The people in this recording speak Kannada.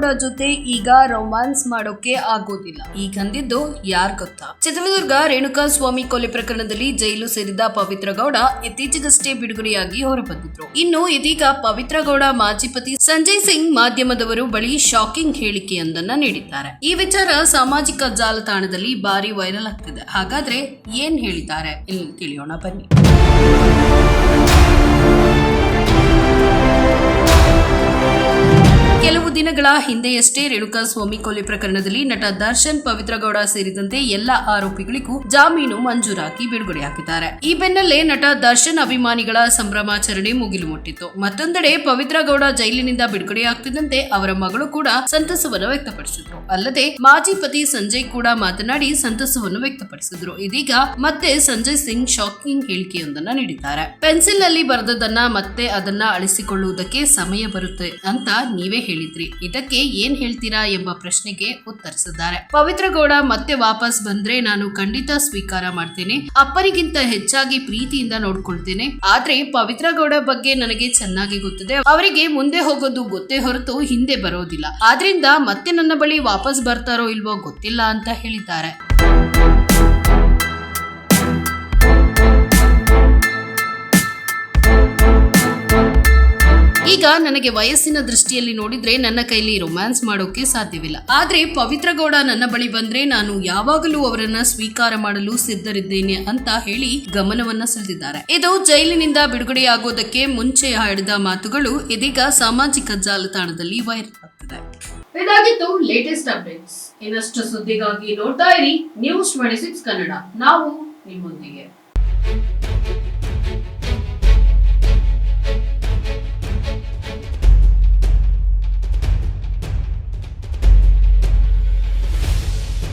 ಗೌಡ ಜೊತೆ ಈಗ ರೊಮ್ಯಾನ್ಸ್ ಮಾಡೋಕೆ ಆಗೋದಿಲ್ಲ. ಈಗಂದಿದ್ದು ಯಾರ್ ಗೊತ್ತಾ? ಚಿತ್ರದುರ್ಗ ರೇಣುಕಾ ಸ್ವಾಮಿ ಕೊಲೆ ಪ್ರಕರಣದಲ್ಲಿ ಜೈಲು ಸೇರಿದ್ದ ಪವಿತ್ರ ಗೌಡ ಇತ್ತೀಚೆಗಷ್ಟೇ ಬಿಡುಗಡೆಯಾಗಿ ಹೊರಬಂದಿದ್ರು. ಇನ್ನು ಇದೀಗ ಪವಿತ್ರ ಗೌಡ ಮಾಜಿ ಪತಿ ಸಂಜಯ್ ಸಿಂಗ್ ಮಾಧ್ಯಮದವರು ಬಳಿ ಶಾಕಿಂಗ್ ಹೇಳಿಕೆಯೊಂದನ್ನ ನೀಡಿದ್ದಾರೆ. ಈ ವಿಚಾರ ಸಾಮಾಜಿಕ ಜಾಲತಾಣದಲ್ಲಿ ಭಾರಿ ವೈರಲ್ ಆಗ್ತಿದೆ. ಹಾಗಾದ್ರೆ ಏನ್ ಹೇಳಿದ್ದಾರೆ? ಇಲ್ಲಿ ತಿಳಿಯೋಣ ಬನ್ನಿ. ಹಿಂದೆಯಷ್ಟೇ ರೇಣುಕಾ ಸ್ವಾಮಿ ಕೊಲೆ ಪ್ರಕರಣದಲ್ಲಿ ನಟ ದರ್ಶನ್ ಪವಿತ್ರ ಗೌಡ ಸೇರಿದಂತೆ ಎಲ್ಲ ಆರೋಪಿಗಳಿಗೂ ಜಾಮೀನು ಮಂಜೂರಾಗಿ ಬಿಡುಗಡೆಯಾಗಿದ್ದಾರೆ ಈ ಬೆನ್ನಲ್ಲೇ ನಟ ದರ್ಶನ್ ಅಭಿಮಾನಿಗಳ ಸಂಭ್ರಮಾಚರಣೆ ಮುಗಿಲು ಮುಟ್ಟಿತ್ತು. ಮತ್ತೊಂದೆಡೆ ಪವಿತ್ರ ಗೌಡ ಜೈಲಿನಿಂದ ಬಿಡುಗಡೆಯಾಗ್ತಿದ್ದಂತೆ ಅವರ ಮಗಳು ಕೂಡ ಸಂತಸವನ್ನು ವ್ಯಕ್ತಪಡಿಸಿದ್ರು. ಅಲ್ಲದೆ ಮಾಜಿ ಪತಿ ಸಂಜಯ್ ಕೂಡ ಮಾತನಾಡಿ ಸಂತಸವನ್ನು ವ್ಯಕ್ತಪಡಿಸಿದ್ರು. ಇದೀಗ ಮತ್ತೆ ಸಂಜಯ್ ಸಿಂಗ್ ಶಾಕಿಂಗ್ ಹೇಳಿಕೆಯೊಂದನ್ನ ನೀಡಿದ್ದಾರೆ. ಪೆನ್ಸಿಲ್ನಲ್ಲಿ ಬರೆದದನ್ನ ಮತ್ತೆ ಅದನ್ನ ಅಳಿಸಿಕೊಳ್ಳುವುದಕ್ಕೆ ಸಮಯ ಬರುತ್ತೆ ಅಂತ ನೀವೇ ಹೇಳಿದ್ರಿ. ಇದಕ್ಕೆ ಏನ್ ಹೇಳ್ತೀರಾ ಎಂಬ ಪ್ರಶ್ನೆಗೆ ಉತ್ತರಿಸಿದ್ದಾರೆ. ಪವಿತ್ರ ಗೌಡ ಮತ್ತೆ ವಾಪಸ್ ಬಂದ್ರೆ ನಾನು ಖಂಡಿತ ಸ್ವೀಕಾರ ಮಾಡ್ತೇನೆ. ಅಪ್ಪನಿಗಿಂತ ಹೆಚ್ಚಾಗಿ ಪ್ರೀತಿಯಿಂದ ನೋಡ್ಕೊಳ್ತೇನೆ. ಆದ್ರೆ ಪವಿತ್ರ ಗೌಡ ಬಗ್ಗೆ ನನಗೆ ಚೆನ್ನಾಗಿ ಗೊತ್ತಿದೆ. ಅವರಿಗೆ ಮುಂದೆ ಹೋಗೋದು ಗೊತ್ತೇ ಹೊರತು ಹಿಂದೆ ಬರೋದಿಲ್ಲ. ಆದ್ರಿಂದ ಮತ್ತೆ ನನ್ನ ಬಳಿ ವಾಪಸ್ ಬರ್ತಾರೋ ಇಲ್ವೋ ಗೊತ್ತಿಲ್ಲ ಅಂತ ಹೇಳಿದ್ದಾರೆ. ಈಗ ನನಗೆ ವಯಸ್ಸಿನ ದೃಷ್ಟಿಯಲ್ಲಿ ನೋಡಿದ್ರೆ ನನ್ನ ಕೈಲಿ ರೊಮ್ಯಾನ್ಸ್ ಮಾಡೋಕೆ ಸಾಧ್ಯವಿಲ್ಲ. ಆದ್ರೆ ಪವಿತ್ರ ಗೌಡ ನನ್ನ ಬಳಿ ಬಂದ್ರೆ ನಾನು ಯಾವಾಗಲೂ ಅವರನ್ನ ಸ್ವೀಕಾರ ಮಾಡಲು ಸಿದ್ಧರಿದ್ದೇನೆ ಅಂತ ಹೇಳಿ ಗಮನವನ್ನ ಸೆಳೆದಿದ್ದಾರೆ. ಇದು ಜೈಲಿನಿಂದ ಬಿಡುಗಡೆಯಾಗೋದಕ್ಕೆ ಮುಂಚೆ ಆಡಿದ ಮಾತುಗಳು ಇದೀಗ ಸಾಮಾಜಿಕ ಜಾಲತಾಣದಲ್ಲಿ ವೈರಲ್ ಆಗ್ತಿದೆ. ಇದಾಗಿತ್ತು ಲೇಟೆಸ್ಟ್ ಅಪ್ಡೇಟ್ಸ್ ಇನ್ನಷ್ಟು ಸುದ್ದಿಗಾಗಿ ನೋಡ್ತಾ ಇರಿ ನ್ಯೂಸ್ ಟ್ವೆಂಟಿ ಕನ್ನಡ. ನಾವು ನಿಮ್ಮೊಂದಿಗೆ.